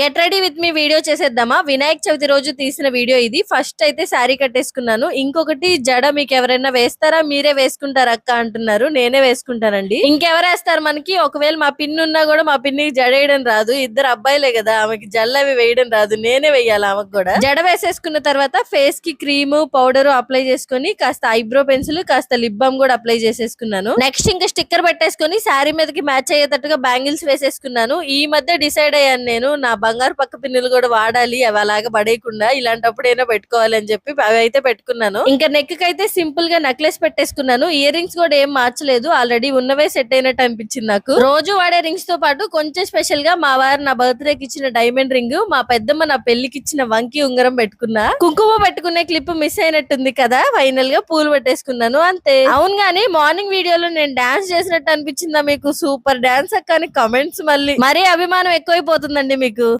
Get ready with me video చేసేద్దామా? వినాయక చవితి రోజు తీసిన వీడియో ఇది. ఫస్ట్ అయితే శారీ కట్టేసుకున్నాను. ఇంకొకటి జడ మీకు ఎవరైనా వేస్తారా? మీరే వేసుకుంటారా అక్క అంటున్నారు. నేనే వేసుకుంటానండి. ఇంకెవరు వేస్తారు మనకి? ఒకవేళ మా పిన్ ఉన్నా కూడా మా పిన్నికి జడ వేయడం రాదు. ఇద్దరు అబ్బాయిలే కదా. ఆమెకి జల్ అవి వేయడం రాదు. నేనే వేయాలి ఆమెకు కూడా. జడ వేసేసుకున్న తర్వాత ఫేస్కి క్రీమ్ పౌడర్ అప్లై చేసుకొని కాస్త ఐబ్రో పెన్సిల్ కాస్త లిప్ బామ్ కూడా అప్లై చేసేసుకున్నాను. నెక్స్ట్ ఇంకా స్టిక్కర్ పెట్టేసుకొని శారీ మీదకి మ్యాచ్ అయ్యేటట్టుగా బ్యాంగిల్స్ వేసేసుకున్నాను. ఈ మధ్య డిసైడ్ అయ్యాను నేను. నా బంగారు పక్క పిన్నులు కూడా వాడాలి అవి అలాగా పడేయకుండా ఇలాంటప్పుడు ఏదో పెట్టుకోవాలి అని చెప్పి అవి అయితే పెట్టుకున్నాను. ఇంకా నెక్ అయితే సింపుల్గా నెక్లెస్ పెట్టేసుకున్నాను. ఇయర్ రింగ్స్ కూడా ఏం మార్చలేదు. ఆల్రెడీ ఉన్నవే సెట్ అయినట్టు అనిపించింది నాకు. రోజు వాడే రింగ్స్తో పాటు కొంచెం స్పెషల్గా మా వారు నా బర్త్డే కి ఇచ్చిన డైమండ్ రింగ్ మా పెద్దమ్మ నా పెళ్ళికి ఇచ్చిన వంకి ఉంగరం పెట్టుకున్నా. కుంకుమ పెట్టుకునే క్లిప్ మిస్ అయినట్టుంది కదా ఫైనల్గా పూలు పెట్టేసుకున్నాను అంతే. అవును గానీ మార్నింగ్ వీడియోలో నేను డాన్స్ చేసినట్టు అనిపించిందా మీకు? సూపర్ డాన్స్ అక్క అని కమెంట్స్ మళ్ళీ. మరీ అభిమానం ఎక్కువైపోతుందండి మీకు.